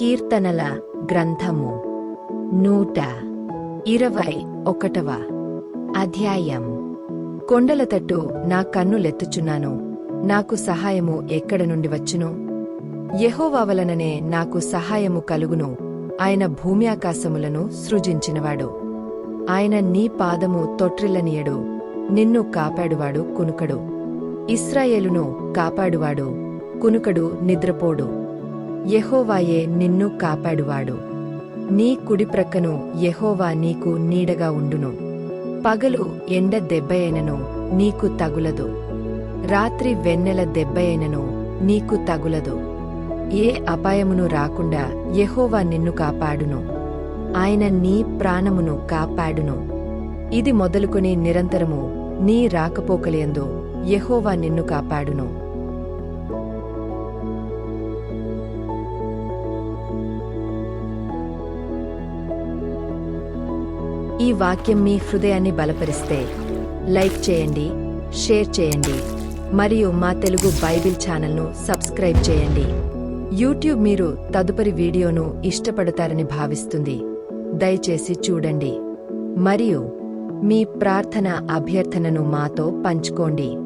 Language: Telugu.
కీర్తనల గ్రంథము. నూట ఇరవై ఒకటవ అధ్యాయం. కొండల తట్టు నా కన్నులెత్తుచున్నాను. నాకు సహాయము ఎక్కడ నుండి వచ్చును? యెహోవా వలననే నాకు సహాయము కలుగును. ఆయన భూమ్యాకాశములను సృజించినవాడు. ఆయన నీ పాదము తొట్రిల్లనీయడు. నిన్ను కాపాడువాడు కునుకడు. ఇస్రాయేలును కాపాడువాడు. కునుకడు నిద్రపోడు. యెహోవాయే నిన్ను కాపాడువాడు. నీ కుడి ప్రక్కను యెహోవా నీకు నీడగా ఉండును. పగలు ఎండ దెబ్బయైనను నీకు తగులదు. రాత్రి వెన్నెల దెబ్బయైనను నీకు తగులదు. ఏ అపాయమును రాకుండా యెహోవా నిన్ను కాపాడును. ఆయన నీ ప్రాణమును కాపాడును. ఇది మొదలుకొని నిరంతరము నీ రాకపోకలేందు యెహోవా నిన్ను కాపాడును. ఈ వాక్యం మీ హృదయాన్ని బలపరిస్తే లైక్ చేయండి షేర్ చేయండి మరియు మా తెలుగు బైబిల్ ఛానల్ను సబ్స్క్రైబ్ చేయండి. యూట్యూబ్ మీరు తదుపరి వీడియోను ఇష్టపడతారని భావిస్తుంది. దయచేసి చూడండి. మరియు మీ ప్రార్థన అభ్యర్థనను మాతో పంచుకోండి.